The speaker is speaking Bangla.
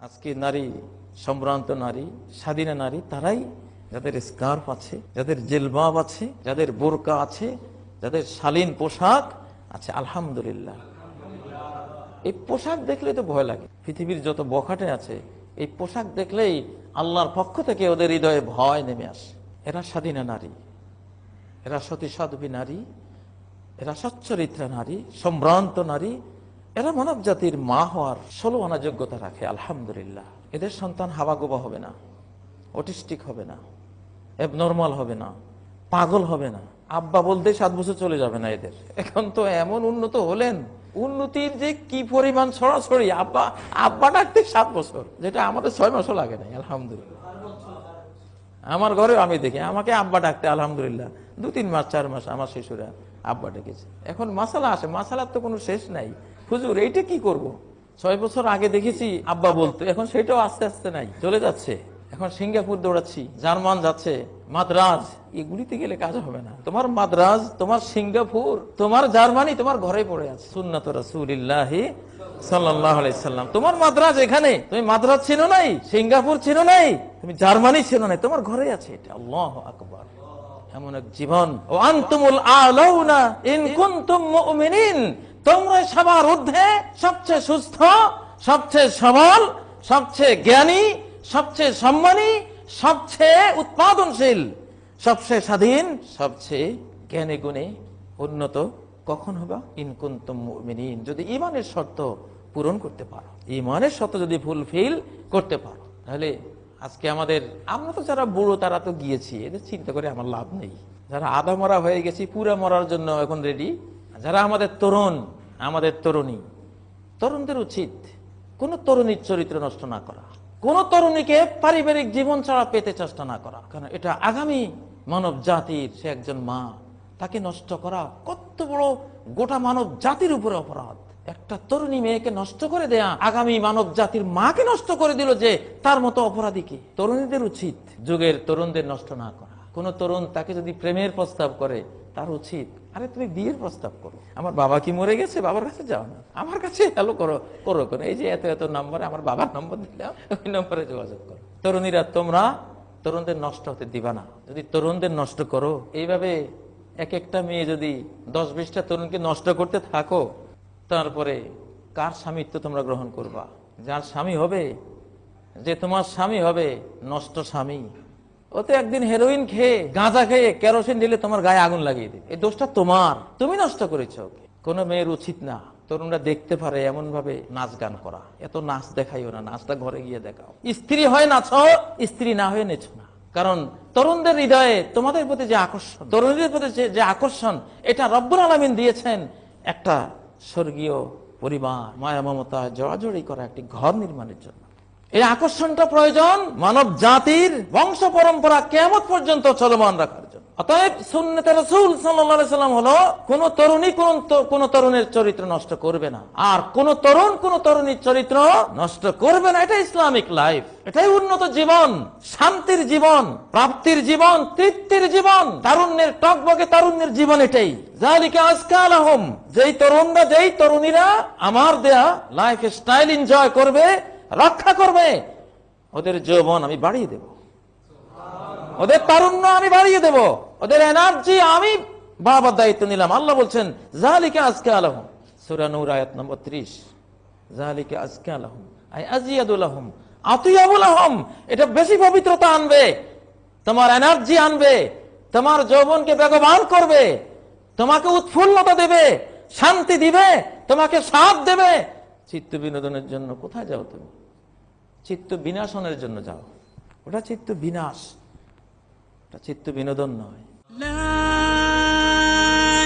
আজকে নারী, সম্ভ্রান্ত নারী, স্বাধীনা নারী, তারাই যাদের স্কার্ফ আছে, যাদের জেলবাব আছে, যাদের বোরকা আছে, যাদের শালীন পোশাক আছে, আলহামদুলিল্লাহ। এই পোশাক দেখলে তো ভয় লাগে। পৃথিবীর যত বখাটে আছে, এই পোশাক দেখলেই আল্লাহর পক্ষ থেকে ওদের হৃদয়ে ভয় নেমে আসে। এরা স্বাধীনা নারী। এরা সতী সাধবী নারী এরা সচ্চরিত্রা নারী, সম্ভ্রান্ত নারী, এরা মানব জাতির মা হওয়ার ষোলো আনা যোগ্যতা রাখে, আলহামদুলিল্লাহ। এদের সন্তান হাবাগোবা হবে না, অটিস্টিক হবে না নর্মাল হবে না, পাগল হবে না। আব্বা বলতে সাত বছর চলে যাবে না এদের। এখন তো এমন উন্নত হলেন, উন্নতির যে কি পরিমাণ ছড়াছড়ি আব্বা আব্বা ডাকতে সাত বছর, যেটা আমাদের ছয় মাসও লাগে নাই, আলহামদুলিল্লাহ। আমার ঘরে আমি দেখি, আমাকে আব্বা ডাকতে, আলহামদুলিল্লাহ। দু তিন মাস, চার মাস আমার শিশুরা আব্বা ডেকেছে। এখন মাসালা আসে, মাসালার তো কোনো শেষ নাই। হুজুর, এইটা কি করব। ছয় বছর আগে দেখেছি আব্বা বলতো, এখন সেটাও আস্তে আস্তে নাই, চলে যাচ্ছে। এখন সিঙ্গাপুর দৌড়াচ্ছি, জার্মান যাচ্ছে, মাদ্রাজ, এগুলিতে গেলে কাজ হবে না। তোমার মাদ্রাজ, তোমার সিঙ্গাপুর, তোমার জার্মানি, তোমার ঘরে পড়ে আছে। সুন্নত রসুলিল্লাহি আলাইসাল্লাম তোমার মাদ্রাজ এখানে? তুমি মাদ্রাজ ছিল নাই? সিঙ্গাপুর ছিল নাই? তুমি জার্মানি ছিল নাই? তোমার ঘরে আছে এটা। আল্লাহ আকবর। এমন এক জীবন। ও আন্তুমুল আলাউনা ইন কুনতুম তোমরা সবার ঊর্ধ্বে সবচেয়ে সুস্থ, সবচেয়ে সবল, সবচেয়ে জ্ঞানী, সবচেয়ে সম্মানী, সবচেয়ে উৎপাদনশীল, সবচেয়ে স্বাধীন, সবচেয়ে জ্ঞানে গুণে উন্নত কখন হবে? ইনকুন্তম মুমিনিন। যদি ইমানের শর্ত পূরণ করতে পারো ইমানের শর্ত যদি ফুলফিল করতে পারো, তাহলে আজকে আমাদের, আমরা তো যারা বুড়ো, তারা তো গিয়েছি, এদের চিন্তা করে আমার লাভ নেই। যারা আধা মরা হয়ে গেছি, পুরা মরার জন্য এখন রেডি যারা আমাদের তরুণ, আমাদের তরুণী, তরুণদের উচিত কোন তরুণীর চরিত্র নষ্ট না করা। কোন তরুণীকে পারিবারিক জীবন ছাড়া পেতে চেষ্টা না করা। কারণ এটা আগামী মানব জাতির, সে একজন মা, তাকে নষ্ট করা কত বড় গোটা মানব জাতির উপরে অপরাধ। একটা তরুণী মেয়েকে নষ্ট করে দেয়া আগামী মানব জাতির মাকে নষ্ট করে দিল যে তার মতো অপরাধীকে তরুণীদের উচিত যুগের তরুণদের নষ্ট না করা। কোন তরুণ তাকে যদি প্রেমের প্রস্তাব করে, তার উচিত, আরে তুমি বিয়ের প্রস্তাব করো। আমার বাবা কি মরে গেছে? বাবার কাছে যাও না। আমার কাছে হ্যালো করো করো করো এই যে এত এত নম্বরে আমার বাবার নম্বর দিলাম, ওই নম্বরে যোগাযোগ করো। তরুণীরা, তোমরা তরুণদের নষ্ট হতে দিবা না। যদি তরুণদের নষ্ট করো, এইভাবে এক একটা মেয়ে যদি দশ বিশটা তরুণকে নষ্ট করতে থাকো তারপরে কার স্বামীত্ব তোমরা গ্রহণ করবা? যার স্বামী হবে, যে তোমার স্বামী হবে, নষ্ট স্বামী। ও তো একদিন হেরোইন খেয়ে, গাঁজা খেয়ে কেরোসিন দিলে তোমার গায়ে আগুন লাগিয়ে দেবে। এই দোষটা তোমার। তুমি নষ্ট করেছ ওকে। কোনো মেয়ের উচিত না। তরুণরা দেখতে পারে এমন ভাবে নাচ গান করা। এত নাচ দেখাইও না, নাচটা ঘরে গিয়ে দেখাও। স্ত্রী হয় নাচ স্ত্রী না হয়ে নেছ না। কারণ তরুণদের হৃদয়ে তোমাদের প্রতি যে আকর্ষণ, তরুণীদের প্রতি যে আকর্ষণ, এটা রব্বুর আলমিন দিয়েছেন একটা স্বর্গীয় পরিবার, মায়া, মমতা, জড়াজড়ি করা একটি ঘর নির্মাণের জন্য। এই আকর্ষণটা প্রয়োজন মানব জাতির বংশ পরম্পরা কেমন পর্যন্ত চলমান রাখার অতএব সুন্নতে রসুল সাল্লাম হলো কোন তরুণী কোন তরুণের চরিত্র নষ্ট করবে না। আর কোন তরুণ কোন তরুণীর চরিত্র নষ্ট করবে না। এটা ইসলামিক লাইফ। এটাই উন্নত জীবন, শান্তির জীবন, প্রাপ্তির জীবন, তৃপ্তির জীবন, তারুণ্যের টকবকে তারুণ্যের জীবন এটাই। জালিকে আজকাল আহম যেই তরুণরা, যেই তরুণীরা আমার দেয়া লাইফ স্টাইল এনজয় করবে, রক্ষা করবে, ওদের যৌবন আমি বাড়িয়ে দেব। ওদের তারুণ্য আমি বাড়িয়ে দেব। ওদের এনার্জি আমি বাবার দায়িত্ব নিলাম। আল্লাহ বলছেন জাহালিকে আজকে আলহম সুরানুর আয়াত নম্বর ত্রিশ। জাহালিকে আজকে আলহম আই আজিয়াদুল আহম আতুয়াবুল আহম এটা বেশি পবিত্রতা আনবে, তোমার এনার্জি আনবে, তোমার যৌবনকে বেগবান করবে, তোমাকে উৎফুল্লতা দেবে, শান্তি দিবে, তোমাকে সাথ দেবে। চিত্ত বিনোদনের জন্য কোথায় যাও তুমি? চিত্ত বিনাশনের জন্য যাও। ওটা চিত্ত বিনাশ। ওটা চিত্ত বিনোদন নয়।